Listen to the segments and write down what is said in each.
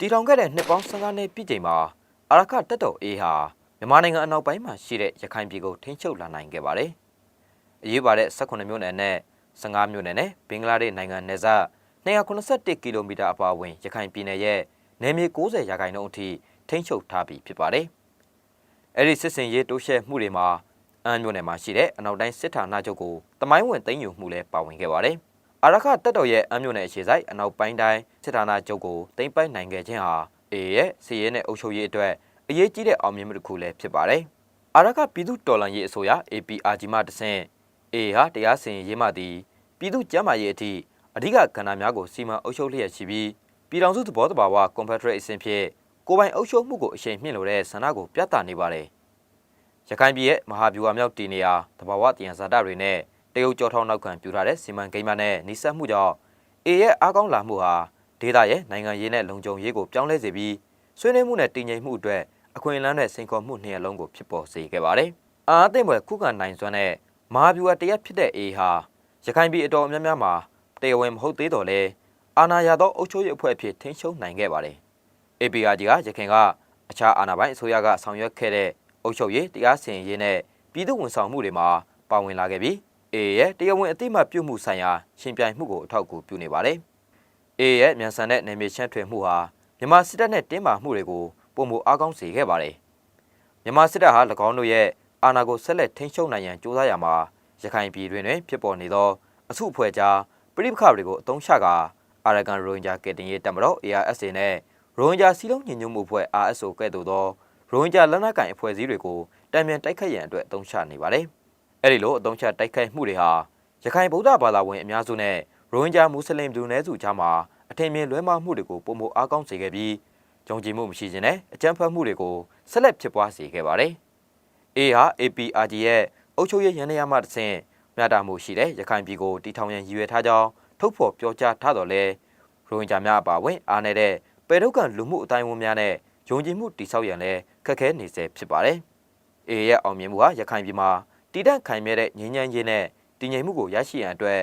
တည်ထောင်ခဲ့တဲ့နှစ်ပေါင်း15နှစ်ပြည့်ချိန်မှာအာရခတက်တော်အေးဟာမြန်မာနိုင်ငံအနောက်ပိုင်းမှာရှိတဲ့ရခိုင်ပြည်ကိုထိန်းချုပ်လာနိုင်ခဲ့ပါတယ်။အရေးပါတဲ့18မြို့နယ်နဲ့15မြို့နယ်နဲ့ဘင်္ဂလားဒေ့ရှ်နိုင်ငံနယ်စပ်281ကီလိုမီတာအပါအဝင်ရခိုင်ပြည်နယ်ရဲ့နယ်မြေ90ရာခိုင်နှုန်းအထိထိန်းချုပ်ထားပြီးဖြစ်ပါတယ်။အဲ့ဒီစစ်စင်ရေးတိုးရှဲမှုတွေမှာအမ်းမြို့နယ်မှာရှိတဲ့အနောက်တိုင်းစစ်ဌာနချုပ်ကိုတမိုင်းဝင်သိမ်းယူမှုလည်းပါဝင်ခဲ့ပါတယ်။ အာရခတက်တော်ရဲ့အမ်းမြို့နယ်အခြေစိုက်အနောက်ပိုင်းတိုင်းစစ်ဌာနချုပ်ကိုသိမ်းပိုက်နိုင်ခဲ့ခြင်းဟာအေရဲ့စီရဲနဲ့အုပ်ချုပ်ရေးအတွက်အရေးကြီးတဲ့အောင်မြင်မှုတစ်ခုလည်းဖြစ်ပါတယ်။အာရခပြည်သူတော်လှန်ရေးအစိုးရ APRG မှတဆင့်အေဟာတရားစီရင်ရေးမှသည်ပြည်သူ့ကျန်းမာရေးအထိအဓိကကဏ္ဍများကိုစီမံအုပ်ချုပ်လျက်ရှိပြီးပြည်ထောင်စုသဘောတဘာဝကွန်ဖက်ဒရေးအဆင့်ဖြင့်ကိုယ်ပိုင်အုပ်ချုပ်မှုကိုအရှိန်မြင့်လိုတဲ့ဆန္ဒကိုပြသနေပါတယ်။ရခိုင်ပြည်ရဲ့မဟာဗျူဟာမြောက်တည်နေရာတဘာဝတည်ရန်ဇာတာတွေနဲ့ တရုတ်ကြောထောင်းနောက်ခံပြူထားတဲ့စီမံကိန်းများနဲ့နှိစက်မှုကြောင့်အေရဲ့အားကောင်းလာမှုဟာဒေသရဲ့နိုင်ငံရေးနဲ့လုံခြုံရေးကိုပြောင်းလဲစေပြီးဆွေးနွေးမှုနဲ့တည်ငြိမ်မှုအတွက်အခွင့်အလမ်းနဲ့စိန်ခေါ်မှုနှစ်ရပ်လုံးကိုဖြစ်ပေါ်စေခဲ့ပါတယ်။အာအသင့်ဘွယ်ခုခံနိုင်စွမ်းတဲ့မဟာဗျူဟာတရက်ဖြစ်တဲ့အေဟာရခိုင်ပြည်အတော်များများမှာတရားဝင်မဟုတ်သေးတော့လဲအာဏာရသောအုပ်ချုပ်ရေးအဖွဲ့အဖြစ်ထိန်းချုပ်နိုင်ခဲ့ပါတယ်။ APRG ကရခိုင်ကအခြားအာဏာပိုင်အစိုးရကဆောင်ရွက်ခဲ့တဲ့အုပ်ချုပ်ရေးတရားစီရင်ရေးနဲ့ပြည်သူ့ဝန်ဆောင်မှုတွေမှာပါဝင်လာခဲ့ပြီး အေရဲ့တရားဝင်အတိမတ်ပြုမှုဆိုင်ရာရှင်ပြိုင်မှုကိုအထောက်အကူပြုနေပါတယ်။ A ရဲ့မြန်ဆန်တဲ့နယ်မြေချဲ့ထွေမှုဟာမြန်မာစစ်တပ်နဲ့တင်းမာမှုတွေကိုပုံမအားကောင်းစေခဲ့ပါတယ်။မြန်မာစစ်တပ်ဟာ၎င်းတို့ရဲ့အာဏာကိုဆက်လက်ထိန်းချုပ်နိုင်ရန်ကြိုးစားရမှာရခိုင်ပြည်တွင်တွင်ဖြစ်ပေါ်နေသောအစုအဖွဲ့ကြားပြည်ပခါတွေကိုအုံချကာအာရကန်ရိုဟင်ဂျာကယ်တင်ရေးတပ်မတော် ARSA နဲ့ရိုဟင်ဂျာစီလုံးညီညွတ်မှုအဖွဲ့ RSO ကဲ့သို့သောရိုဟင်ဂျာလက်နက်ကိုင်အဖွဲ့အစည်းတွေကိုတံမြန်တိုက်ခိုက်ရန်အတွက်အုံချနေပါတယ်။ အဲဒီလိုအုံချတိုက်ခိုက်မှုတွေဟာရခိုင်ဗုဒ္ဓဘာသာဝင်အများစုနဲ့ရိုဟင်ဂျာမွတ်စလင်လူနည်းစုကြားမှာအထင်မြင်လွဲမှားမှုတွေကိုပုံမအားကောင်းစေခဲ့ပြီးယုံကြည်မှုမရှိခြင်းနဲ့အကြမ်းဖက်မှုတွေကိုဆက်လက်ဖြစ်ပွားစေခဲ့ပါတယ်။ A ဟာ APRG ရဲ့အုပ်ချုပ်ရေးရန်ရမှတစ်ဆင့်မြတာမှုရှိတဲ့ရခိုင်ပြည်ကိုတီထောင်ရန်ရည်ရွယ်ထားကြောင်းထုတ်ဖော်ပြောကြားထားတော်လဲရိုဟင်ဂျာများအပါအဝင်အားနေတဲ့ပေရုတ်ကန်လူမှုအတိုင်းအဝန်များနဲ့ယုံကြည်မှုတိဆောက်ရန်လဲခက်ခဲနေစေဖြစ်ပါတယ်။ A ရဲ့အောင်မြင်မှုဟာရခိုင်ပြည်မှာ တည်တံ့ခိုင်မြဲတဲ့ငြိမ်းချမ်းရေးနဲ့တည်ငြိမ်မှုကိုရရှိရန်အတွက်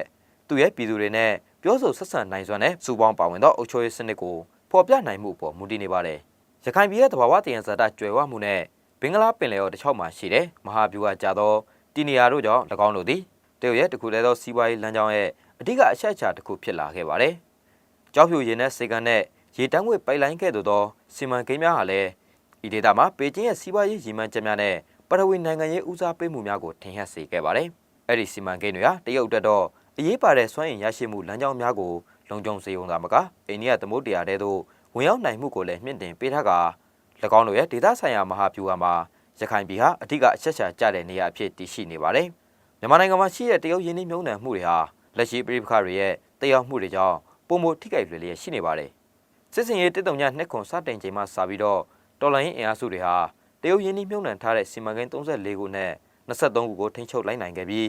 သူရဲ့ပြည်သူတွေနဲ့ပြောဆိုဆက်ဆံနိုင်စွမ်းနဲ့စူပေါင်းပါဝင်သောအုပ်ချုပ်ရေးစနစ်ကိုဖော်ပြနိုင်မှုအပေါ်မူတည်နေပါတယ်။ရခိုင်ပြည်ရဲ့တဘာဝတည်ရန်ဇာတာကျွယ်ဝမှုနဲ့ဘင်္ဂလားပင်လယ်ော်တစ်ချောက်မှာရှိတဲ့မဟာဗျူဟာကြသောတည်နေရာတို့ကြောင့်၎င်းတို့သည်တရုတ်ရဲ့တခုတည်းသောစီးပွားရေးလမ်းကြောင်းရဲ့အဓိကအချက်အချာတစ်ခုဖြစ်လာခဲ့ပါတယ်။ကြောက်ဖြူရင်နဲ့စေကန်နဲ့ရေတန်းငွေပိုက်လိုင်းကဲ့သို့သောစီမံကိန်းများဟာလည်းဤဒေသမှာပေကျင်းရဲ့စီးပွားရေးရည်မှန်းချက်များနဲ့ ပထဝီနိုင်ငံရေးဦးစားပေးမှုများကိုထင်ဟပ်စေခဲ့ပါတယ်။အဲ့ဒီစီမံကိန်းတွေဟာတရုတ်အတွက်တော့အရေးပါတဲ့စွမ်းအင်ရရှိမှုလမ်းကြောင်းများကိုလုံခြုံစေုံသာမကအိန္ဒိယသမုဒ္ဒရာတဲသို့ဝင်ရောက်နိုင်မှုကိုလည်းမြင့်တင်ပေးထားကာ၎င်းတို့ရဲ့ဒေသဆိုင်ရာမဟာဗျူဟာမှာရခိုင်ပြည်ဟာအဓိကအချက်ချာကျတဲ့နေရာအဖြစ်တည်ရှိနေပါတယ်။မြန်မာနိုင်ငံမှာရှိတဲ့တရုတ်ရင်းနှီးမြှုပ်နှံမှုတွေဟာလက်ရှိပြည်ပခါတွေရဲ့တည်ရောက်မှုတွေကြောင့်ပုံမထိခိုက်လွယ်လျက်ရှိနေပါတယ်။စစ်စင်ရေးတစ်တုံညနှစ်ခွန်စတင်ချိန်မှစပြီးတော့တော်လိုင်းအင်အားစုတွေဟာ တရုတ်ရင်းနှီးမြှုပ်နှံထားတဲ့စီမံကိန်း34ခုနဲ့23ခုကိုထိန်းချုပ်လိုက်နိုင်ခဲ့ပြီး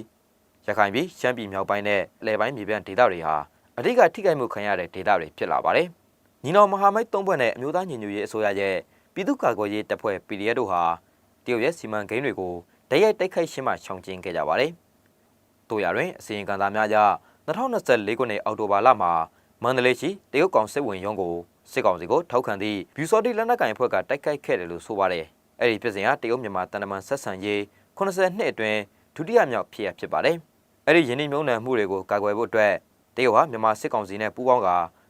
ရခိုင်ပြည်ရှမ်းပြည်မြောက်ပိုင်းနဲ့အလဲပိုင်းမြေပြန့်ဒေသတွေဟာအဓိကထိခိုက်မှုခံရတဲ့ဒေသတွေဖြစ်လာပါတယ်။ညီတော်မဟာမိတ်သုံးဘက်နဲ့အမျိုးသားညီညွတ်ရေးအစိုးရရဲ့ပြည်သူ့ကာကွယ်ရေးတပ်ဖွဲ့ PDF တို့ဟာတရုတ်ရဲ့စီမံကိန်းတွေကိုတရိုက်တိုက်ခိုက်ရှင်းမှရှောင်ကျဉ်ခဲ့ကြပါတယ်။တို့ရတွင်အစီရင်ခံစာများအရ2024ခုနှစ်အောက်တိုဘာလမှာမန္တလေးရှိတရုတ်ကောင်စစ်ဝင်ရုံးကိုစစ်ကောင်စီကိုထောက်ခံသည့်ဘျူစော်တီလက်နက်ကိုင်အဖွဲ့ကတိုက်ခိုက်ခဲ့တယ်လို့ဆိုပါတယ်။ အဲ့ဒီဖြစ်စဉ်ဟာတရုတ်မြန်မာတန်တမန်ဆက်ဆံရေး80နှစ်အတွင်းဒုတိယမြောက်ဖြစ်ရဖြစ်ပါတယ်။အဲ့ဒီယင်းနှိမ့်မြုံနှံမှုတွေကိုကာကွယ်ဖို့အတွက်တရုတ်ဟာမြန်မာစစ်ကောင်စီနဲ့ပူးပေါင်းက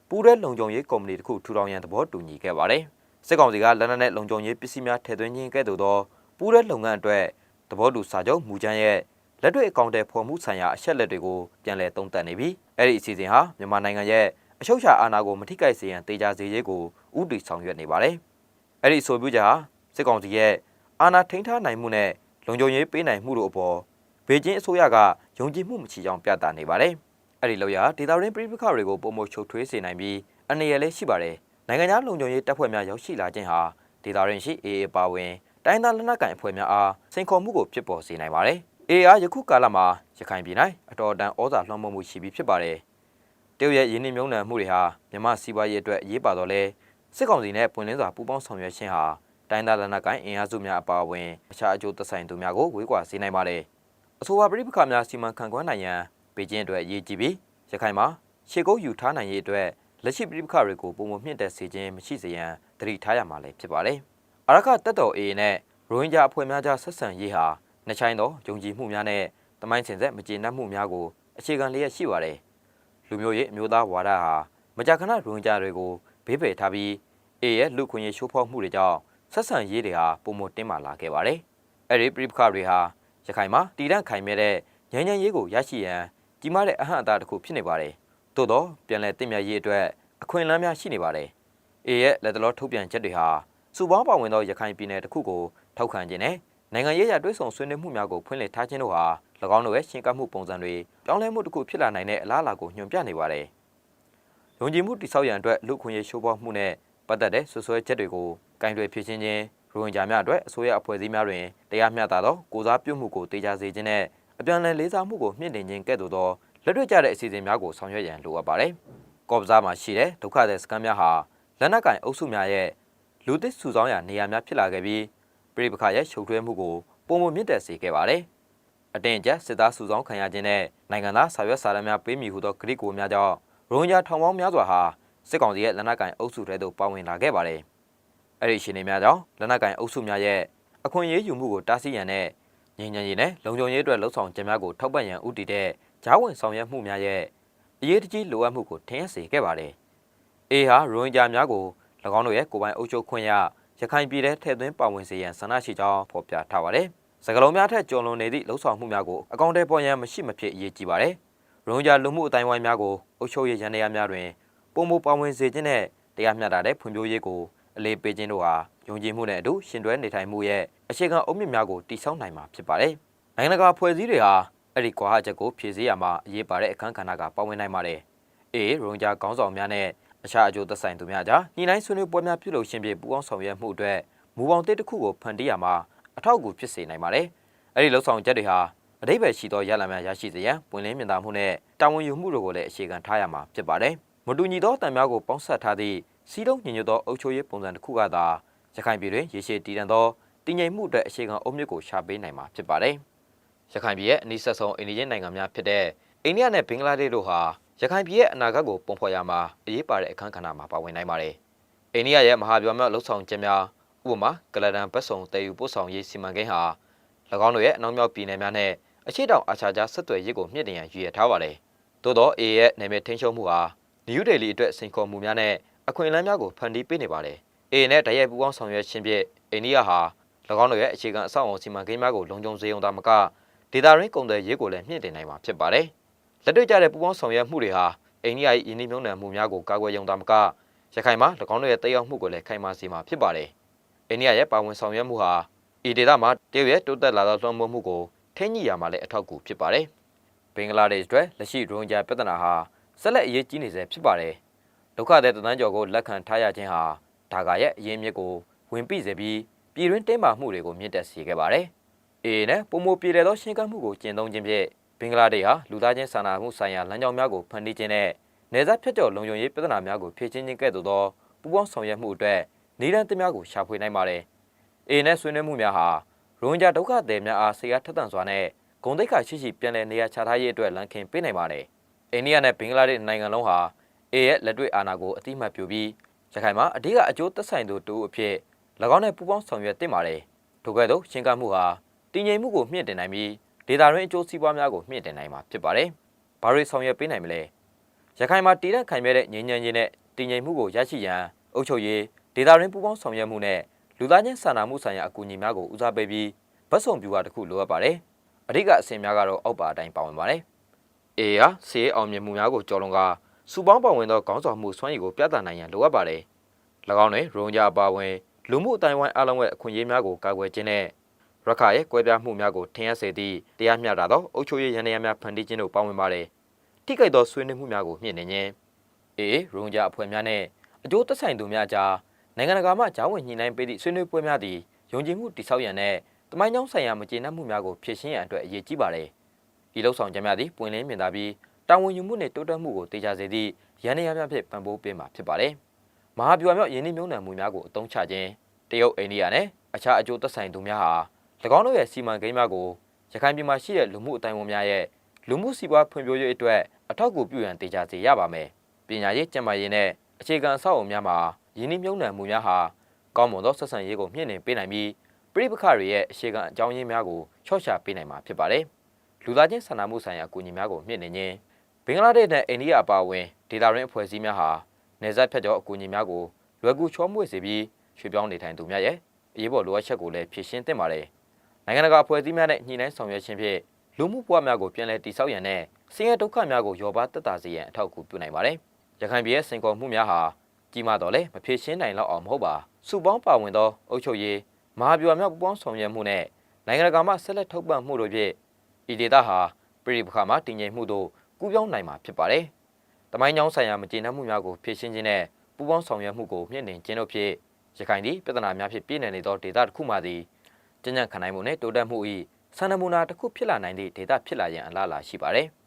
ပူးတဲ့လုံခြုံရေးကော်မတီတစ်ခုထူထောင်ရန်သဘောတူညီခဲ့ပါတယ်။စစ်ကောင်စီကလက်နက်နဲ့လုံခြုံရေးပစ္စည်းများထည့်သွင်းခြင်းကဲ့သို့သောပူးတဲ့လုပ်ငန်းအတွက်သဘောတူစာချုပ်မူကြမ်းရဲ့လက်တွေ့အကောင့်တွေဖော်မှုဆိုင်ရာအချက်လက်တွေကိုပြန်လည်သုံးသပ်နေပြီးအဲ့ဒီအစီအစဉ်ဟာမြန်မာနိုင်ငံရဲ့အရှုပ်ချအာဏာကိုမထိခိုက်စေရန်တေချာစေရေးကိုဥတီဆောင်ရွက်နေပါတယ်။အဲ့ဒီဆိုပြကြဟာ စစ်ကောင်စီရဲ့အာဏာထိန်းထားနိုင်မှုနဲ့လုံခြုံရေးပေးနိုင်မှုတို့အပေါ်ဘေကျင်းအစိုးရကယုံကြည်မှုမရှိကြောင်းပြသနေပါတယ်။အဲ့ဒီလောက်ရဒေတာရင်းပြည်ပခတွေကိုပုံမချုပ်ထွေးစေနိုင်ပြီးအနေရလည်းရှိပါတယ်။နိုင်ငံသားလုံခြုံရေးတပ်ဖွဲ့များရောက်ရှိလာခြင်းဟာဒေတာရင်းရှိ AA ပါဝင်တိုင်းသားလက်နက်ကိုင်အဖွဲ့များအားစိန်ခေါ်မှုကိုဖြစ်ပေါ်စေနိုင်ပါတယ်။ AA အားယခုကာလမှာရခိုင်ပြည်၌အတော်တန်ဩဇာလွှမ်းမိုးမှုရှိပြီးဖြစ်ပါတယ်။တရုတ်ရဲ့ရင်းနှီးမြှုပ်နှံမှုတွေဟာမြန်မာစီးပွားရေးအတွက်အရေးပါတော့လဲစစ်ကောင်စီနဲ့ပွင့်လင်းစွာပူးပေါင်းဆောင်ရွက်ခြင်းဟာ တိုင်းသားလက်နက်ကိုင်အင်အားစုများအပါအဝင်အခြားအကျိုးသက်ဆိုင်သူများကိုဝေးကွာစေနိုင်ပါတယ်။အဆိုပါပြည်ပခါများစီမံခန့်ခွဲနိုင်ရန်ပေကျင်းအတွက်အရေးကြီးပြီးရခိုင်မှာရှေကုန်းယူထားနိုင်ရေးအတွက်လလက်ရှိပြည်ပခါတွေကိုပုံမမြင့်တက်စေခြင်းမရှိစေရန်တတိထားရမှာလည်းဖြစ်ပါတယ်။အာရခတက်တော် A နဲ့ရိုဟင်ဂျာအဖွဲ့များကြားဆက်ဆံရေးဟာနှစ်ချိုင်းသောယုံကြည်မှုများနဲ့တမိုင်းစင်ဆက်မကျေနပ်မှုများကိုအခြေခံလျက်ရှိပါတယ်။လူမျိုးရေးအမျိုးသားဝါဒဟာမကြာခဏရိုဟင်ဂျာတွေကိုဘေးပယ်ထားပြီး A ရဲ့လူခွင့်ရေးရှိုးဖောက်မှုတွေကြောင့် ဆက်ဆံရေးတွေဟာပုံမတင်းမာလာခဲ့ပါတယ်။အဲဒီပြည်ပခါတွေဟာရခိုင်မှာတည်တံ့ခိုင်မြဲတဲ့ငြိမ်းချမ်းရေးကိုရရှိရန်ကြီးမားတဲ့အဟန့်အတားတစ်ခုဖြစ်နေပါတယ်။သို့သောပြန်လည်တည်မြဲရေးအတွက်အခွင့်အလမ်းများရှိနေပါတယ်။ A ရဲ့လက်တလောထုတ်ပြန်ချက်တွေဟာစုပေါင်းပါဝင်သောရခိုင်ပြည်နယ်တစ်ခုကိုထောက်ခံခြင်းနဲ့နိုင်ငံရေးရတွဲဆောင်ဆွေးနွေးမှုများကိုဖွင့်လှစ်ထားခြင်းတို့ဟာ၎င်းတို့ရဲ့ရှင်းကပ်မှုပုံစံတွေပြောင်းလဲမှုတစ်ခုဖြစ်လာနိုင်တဲ့အလားအလာကိုညွှန်ပြနေပါတယ်။ယုံကြည်မှုတိဆောက်ရန်အတွက်လူခွင့်ရေးရှိုးဖောက်မှုနဲ့ ပတ်သက်တဲ့ဆွဆွဲချက်တွေကိုကင်တွယ်ဖြည့်ရှင်းခြင်းရိုဟင်ဂျာများအတွက်အစိုးရအဖွဲ့အစည်းများတွင်တရားမျှတသောကိုစားပြုမှုကိုတေချာစေခြင်းနဲ့အပြန်အလှန်လေးစားမှုကိုမြင့်တင်ခြင်းကဲ့သို့သောလက်တွေ့ကျတဲ့အစီအစဉ်များကိုဆောင်ရွက်ရန်လိုအပ်ပါတယ်။ကော့ဘဇာမှာရှိတဲ့ဒုက္ခသည်စခန်းများဟာလက်နက်ကင်အုပ်စုများရဲ့လူသစ်စုဆောင်းရာနေရာများဖြစ်လာခဲ့ပြီးပြည်ပခါရဲ့ရှုပ်ထွေးမှုကိုပုံမမြင့်တက်စေခဲ့ပါတယ်။အတင်းကျပ်စစ်သားစုဆောင်းခံရခြင်းနဲ့နိုင်ငံသားစာရွက်စာတမ်းများပေးမိဟုသောဂရိကိုများကြောင့်ရိုဟင်ဂျာထောင်ပေါင်းများစွာဟာ စစ်ကောင်စီရဲ့လက်နက်ကင်အုပ်စုထဲသို့ပါဝင်လာခဲ့ပါတယ်။အဲ့ဒီရှင်နေများကြောင့်လက်နက်ကင်အုပ်စုများရဲ့အခွင့်အရေးယူမှုကိုတားဆီးရန်နဲ့ငြိမ်းချမ်းရေးနဲ့လုံခြုံရေးအတွက်လှုံ့ဆော်ခြင်းများကိုထောက်ပံ့ရန်ဥတည်တဲ့ဂျားဝင်ဆောင်ရွက်မှုများရဲ့အရေးတကြီးလိုအပ်မှုကိုထင်စေခဲ့ပါတယ်။ A ဟာရိုဟင်ဂျာများကို၎င်းတို့ရဲ့ကိုယ်ပိုင်အုပ်ချုပ်ခွင့်ရရခိုင်ပြည်ထဲထည့်သွင်းပါဝင်စေရန်ဆန္ဒရှိကြောင်းဖော်ပြထားပါတယ်။စကလုံးများထက်ကျော်လွန်နေသည့်လှုံ့ဆော်မှုများကိုအကောင့်ထဲပေါ်ရန်မရှိမဖြစ်အရေးကြီးပါတယ်။ရိုဟင်ဂျာလူမှုအတိုင်းဝိုင်းများကိုအုပ်ချုပ်ရေးရန်ရာများတွင် ပုံမပါဝင်စေခြင်းနဲ့တရားမျှတတဲ့ဖွံ့ဖြိုးရေးကိုအလေးပေးခြင်းတို့ဟာယုံကြည်မှုနဲ့အတူရှင်တွဲနေထိုင်မှုရဲ့အခြေခံအုတ်မြစ်များကိုတည်ဆောက်နိုင်မှာဖြစ်ပါတယ်။နိုင်ငံတကာဖွဲ့စည်းတွေဟာအဲ့ဒီကွာဟချက်ကိုဖြည့်ဆည်းရမှာအရေးပါတဲ့အခန်းကဏ္ဍကပါဝင်နိုင်ပါတယ်။အေးရိုဟင်ဂျာခေါင်းဆောင်များနဲ့အခြားအကျိုးသက်ဆိုင်သူများကြားညှိနှိုင်းဆွေးနွေးပွဲများပြုလုပ်ရှင်ပြေပူးပေါင်းဆောင်ရွက်မှုအတွက်မူပေါင်းတစ်တစ်ခုကိုဖန်တီးရမှာအထောက်အကူဖြစ်စေနိုင်ပါတယ်။အဲ့ဒီလှုပ်ဆောင်ချက်တွေဟာအတိပ္ပယ်ရှိသောရလဒ်များရရှိစေရန်ပွင့်လင်းမြင်သာမှုနဲ့တာဝန်ယူမှုတို့ကိုလည်းအခြေခံထားရမှာဖြစ်ပါတယ်။ မတူညီသောတန်များကိုပေါင်းစပ်ထားသည့်စီးတုံးညင်ညွတ်သောအုပ်ချုပ်ရေးပုံစံတစ်ခုကသာရခိုင်ပြည်တွင်ရေရှည်တည်တံ့သောတည်ငြိမ်မှုအတွက်အခြေခံအုတ်မြစ်ကိုရှာပေးနိုင်မှာဖြစ်ပါတယ်။ရခိုင်ပြည်ရဲ့အနီးဆက်ဆုံးအိန္ဒိယနိုင်ငံများဖြစ်တဲ့အိန္ဒိယနဲ့ဘင်္ဂလားဒေ့ရှ်တို့ဟာရခိုင်ပြည်ရဲ့အနာဂတ်ကိုပုံဖော်ရမှာအရေးပါတဲ့အခန်းကဏ္ဍမှာပါဝင်နိုင်ပါတယ်။အိန္ဒိယရဲ့မဟာဗျူဟာမြောက်လှုပ်ဆောင်ချက်များဥပမာကလဒန်ဘတ်ဆုံတည်ယူပို့ဆောင်ရေးစီမံကိန်းဟာ၎င်းတို့ရဲ့အနောက်မြောက်ပြည်နယ်များနဲ့အရှိတောင်အာရှကြားဆက်သွယ်ရေးကိုမြင့်တင်ရန်ရည်ရွယ်ထားပါတယ်။သို့သော A ရဲ့နာမည်ထိန်းချုပ်မှုဟာ နယူးဒေလီအတွက်စိန်ခေါ်မှုများနဲ့အခွင့်အလမ်းများကိုဖန်တီးပေးနေပါတယ်။ A နဲ့တရက်ပူးပေါင်းဆောင်ရွက်ခြင်းဖြင့်အိန္ဒိယဟာ၎င်းတို့ရဲ့အခြေခံအဆောက်အအုံစီမံကိန်းများကိုလုံခြုံစေုံသာမကဒေတာရင်းကုန်သွယ်ရေးကိုလည်းမြင့်တင်နိုင်မှာဖြစ်ပါတယ်။လက်တွေ့ကျတဲ့ပူးပေါင်းဆောင်ရွက်မှုတွေဟာအိန္ဒိယ၏ယင်းနှိမ့်မြုံနယ်မှုများကိုကာကွယ်ရုံသာမကရခိုင်မှာ၎င်းတို့ရဲ့တည်ရောက်မှုကိုလည်းခိုင်မာစေမှာဖြစ်ပါတယ်။အိန္ဒိယရဲ့ပါဝင်ဆောင်ရွက်မှုဟာဤဒေသမှာတရုတ်ရဲ့တိုးတက်လာသောလွှမ်းမိုးမှုကိုထိန်းညှိရမှာလည်းအထောက်အကူဖြစ်ပါတယ်။ဘင်္ဂလားဒေ့ရှ်အတွက်လက်ရှိရိုဟင်ဂျာပြဿနာဟာ ဆက်လက်အရေးကြီးနေဆဲဖြစ်ပါတယ်။ဒုက္ခသည်တသန်းကျော်ကိုလက်ခံထားရခြင်းဟာဒါကာရဲ့အရင်းမြစ်ကိုဝင်ပိစေပြီးပြည်တွင်းတင်းမာမှုတွေကိုမြင့်တက်စေခဲ့ပါတယ်။အေနဲ့ပုံမပြေလည်သောရှင်းကပ်မှုကိုကျင့်သုံးခြင်းဖြင့်ဘင်္ဂလားဒေ့ရှ်ဟာလူသားချင်းစာနာမှုဆိုင်ရာလမ်းကြောင်းများကိုဖန်တီးခြင်းနဲ့နေဆက်ဖြတ်ကျော်လုံခြုံရေးပြဿနာများကိုဖြေရှင်းခြင်းကဲ့သို့သောပူးပေါင်းဆောင်ရွက်မှုအတွက်နေရန်သများကိုရှာဖွေနိုင်ပါတယ်။အေနဲ့ဆွေးနွေးမှုများဟာရိုဟင်ဂျာဒုက္ခသည်များအားဆေးရထက်သန်စွာနဲ့ဂုံတိတ်ခါရှိရှိပြန်လည်နေရာချထားရေးအတွက်လမ်းခင်ပေးနိုင်ပါတယ်။ အိန္ဒိယနဲ့ဘင်္ဂလားဒေ့ရှ်နိုင်ငံလုံးဟာအေရဲ့လက်တွေ့အာဏာကိုအတိမတ်ပြုပြီးရခိုင်မှာအဓိကအကျိုးသက်ဆိုင်သူတူအဖြစ်၎င်းနဲ့ပူးပေါင်းဆောင်ရွက်တင်ပါတယ်။ထို့ကဲ့သို့ရှင်းကပ်မှုဟာတည်ငြိမ်မှုကိုမြင့်တင်နိုင်ပြီးဒေတာရင်းအကျိုးစီးပွားများကိုမြင့်တင်နိုင်မှာဖြစ်ပါတယ်။ဘာတွေဆောင်ရွက်ပေးနိုင်မလဲ။ရခိုင်မှာတည်တဲ့ခိုင်မြဲတဲ့ငြိမ်းချမ်းရေးနဲ့တည်ငြိမ်မှုကိုရရှိရန်အုပ်ချုပ်ရေးဒေတာရင်းပူးပေါင်းဆောင်ရွက်မှုနဲ့လူသားချင်းစာနာမှုဆိုင်ရာအကူအညီများကိုဦးစားပေးပြီးဗတ်စုံပြူဟာတစ်ခုလိုအပ်ပါတယ်။အဓိကအဆင့်များကတော့အောက်ပါအတိုင်းပါဝင်ပါတယ်။ A ဟာစီးအောင်မြင်မှုများကိုကြော်လွန်ကစူပေါင်းပါဝင်သောခေါင်းဆောင်မှုစွမ်းရည်ကိုပြသနိုင်ရန်လိုအပ်ပါတယ်။၎င်းတွင်ရိုဟင်ဂျာပါဝင်လူမှုအတိုင်းဝိုင်းအလုံးရဲ့အခွင့်အရေးများကိုကာကွယ်ခြင်းနဲ့ရခရဲ့ကွဲပြားမှုများကိုထင်ရစေသည့်တရားမျှတသောအုပ်ချုပ်ရေးရန်ရာများဖန်တီးခြင်းတို့ပါဝင်ပါတယ်။ထိခိုက်သောဆွေးနွေးမှုများကိုမြင့်နေခြင်းအေးရိုဟင်ဂျာအဖွဲ့များနဲ့အကျိုးသက်ဆိုင်သူများကြားနိုင်ငံတကာမှဂျာဝင်ညှိနှိုင်းပေးသည့်ဆွေးနွေးပွဲများသည်ယုံကြည်မှုတည်ဆောက်ရန်နဲ့တမိုင်းကြောင်းဆိုင်ရာမကျေနပ်မှုများကိုဖြေရှင်းရန်အတွက်အရေးကြီးပါတယ်။ ဒီလှုပ်ဆောင်ချက်များသည်ပွင့်လင်းမြင်သာပြီးတာဝန်ယူမှုနှင့်တိုးတက်မှုကိုတေချာစေသည့်ရန်ရာများဖြင့်ပံ့ပိုးပေးမှာဖြစ်ပါတယ်။မဟာဗျူဟာမြောက်ယင်းနှမြုံနယ်မှုများကိုအသုံးချခြင်းတရုတ်အိန္ဒိယနဲ့အခြားအကျိုးသက်ဆိုင်သူများဟာ၎င်းတို့ရဲ့စီမံကိန်းများကိုရခိုင်ပြည်မှာရှိတဲ့လူမှုအတိုင်းအဝန်များရဲ့လူမှုစီးပွားဖွံ့ဖြိုးရေးအတွက်အထောက်အကူပြုရန်တေချာစေရပါမယ်။ပညာရေးကျန်းမာရေးနဲ့အခြေခံအဆောက်အအုံများမှာယင်းနှိမ့်မြုံနှံမှုများဟာကောင်းမွန်သောဆက်ဆံရေးကိုမြင့်တင်ပေးနိုင်ပြီးပြည်ပခတွေရဲ့အခြေခံအကြောင်းရင်းများကိုချော့ချပေးနိုင်မှာဖြစ်ပါတယ်။ လူသားချင်းစာနာမှုဆိုင်ရာအကူအညီများကိုမြင့်တင်ခြင်းဘင်္ဂလားဒေ့ရှ်နဲ့အိန္ဒိယအပါအဝင်ဒေသတွင်းအဖွဲ့အစည်းများဟာနေဆက်ဖြတ်ကျော်အကူအညီများကိုလွယ်ကူချောမွေ့စေပြီးရွှေ့ပြောင်းနေထိုင်သူများရဲ့အရေးပေါ်လိုအပ်ချက်ကိုလည်းဖြည့်ရှင်းသင့်ပါတယ်။နိုင်ငံတကာအဖွဲ့အစည်းများနဲ့ညှိနှိုင်းဆောင်ရွက်ခြင်းဖြင့်လူမှုဘဝများကိုပြန်လည်တည်ဆောက်ရန်နဲ့ဆင်းရဲဒုက္ခများကိုရောပါတက်တာစေရန်အထောက်အကူပြုနိုင်ပါတယ်။ရခိုင်ပြည်ရဲ့စင်ကော်မှုများဟာကြီးမားတော့လေမဖြည့်ရှင်းနိုင်တော့အောင်မဟုတ်ပါ။စုပေါင်းပါဝင်သောအုပ်ချုပ်ရေးမဟာဗျူဟာမြောက်ပူးပေါင်းဆောင်ရွက်မှုနဲ့နိုင်ငံတကာမှဆက်လက်ထုတ်ပံ့မှုတို့ဖြင့် ဤဒေသဟာပြည်ပခါမှာတည်ငြိမ်မှုတို့ကူးပြောင်းနိုင်မှာဖြစ်ပါတယ်။တမိုင်းကြောင်းဆိုင်ရာမကျေနပ်မှုများကိုဖြည့်ရှင်းခြင်းနဲ့ပူးပေါင်းဆောင်ရွက်မှုကိုမြင့်တင်ခြင်းတို့ဖြင့်ရခိုင်သည်ပြဿနာများဖြင့်ပြည်နယ်နေသောဒေသတစ်ခုမှသည်ကျဉ်းကျဉ်းခံနိုင်မှုနှင့်တိုးတက်မှု၏ဆန္ဒမူနာတစ်ခုဖြစ်လာနိုင်သည့်ဒေသဖြစ်လာရန်အလားအလာရှိပါတယ်။